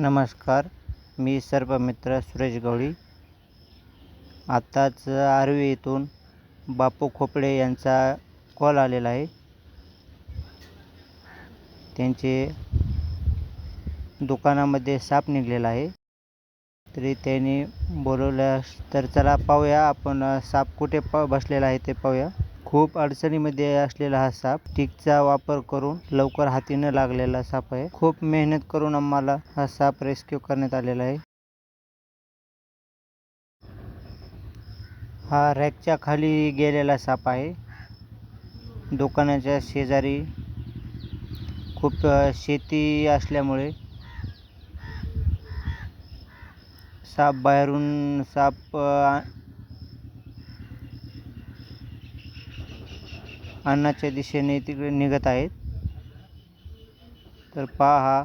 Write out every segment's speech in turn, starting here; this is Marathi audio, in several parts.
नमस्कार मी सर्पमित्र सुरेश गवळी. आत्ताच आर्वी येथून बापू खोपडे यांचा कॉल आलेला आहे. त्यांचे दुकानामध्ये साप निघालेला आहे. तरी त्यांनी बोलवल्यास तर चला पाहूया आपण साप कुठे प बसलेला आहे ते पाहूया. खूप अडचणीमध्ये असलेला हा साप. टिकचा वापर करून लवकर हाती न लागलेला साप आहे. खूप मेहनत करून आम्हाला हा साप रेस्क्यू करण्यात आलेला आहे. हा रॅकच्या खाली गेलेला साप आहे. दुकानाच्या शेजारी खूप शेती असल्यामुळे साप बाहेरून साप अन्नाच्या दिशेने तिकडे निघत आहेत. तर पहा हा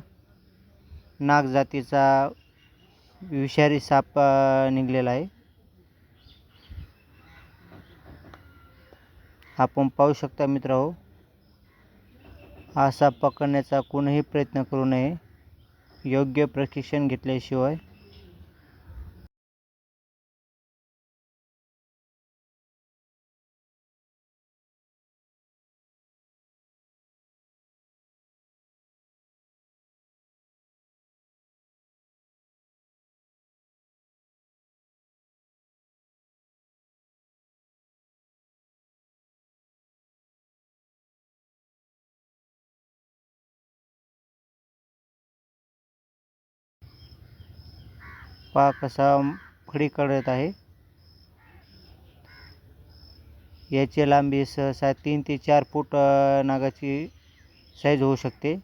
नाग जातीचा विषारी साप निघलेला आहे. आपण पाहू शकता मित्र हा साप पकडण्याचा कोणीही प्रयत्न करू नये. योग्य प्रशिक्षण घेतल्याशिवाय पा कसा फडी काढत आहे. याची लांबी सहसा तीन ते चार फूट नागाची साईज होऊ शकते.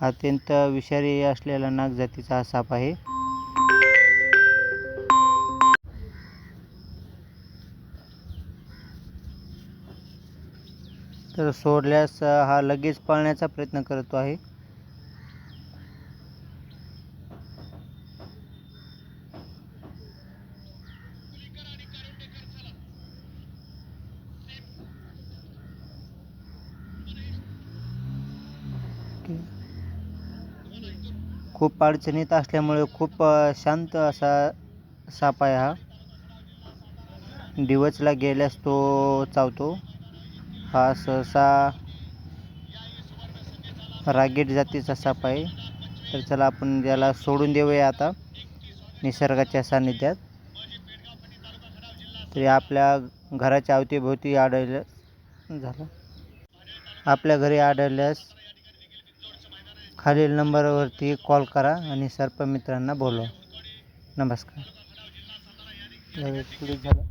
अत्यंत विषारी असलेला नाग जातीचा हा साप आहे. तर सोडल्यास हा लगेच पळण्याचा प्रयत्न करतो आहे. खूप अडचणीत असल्यामुळे खूप शांत असा साप आहे हा. डिवचला गेल्यास तो चावतो. हा सहसा रागीट जातीचा साप आहे. तर चला आपण याला सोडून देऊया आता निसर्गाच्या सान्निध्यात. तरी आपल्या घराच्या अवतीभोवती आढळलं झालं. आपल्या घरी आढळल्यास खालील नंबरवरती कॉल करा आणि सर्पमित्रांना बोलवा. नमस्कार. झालं.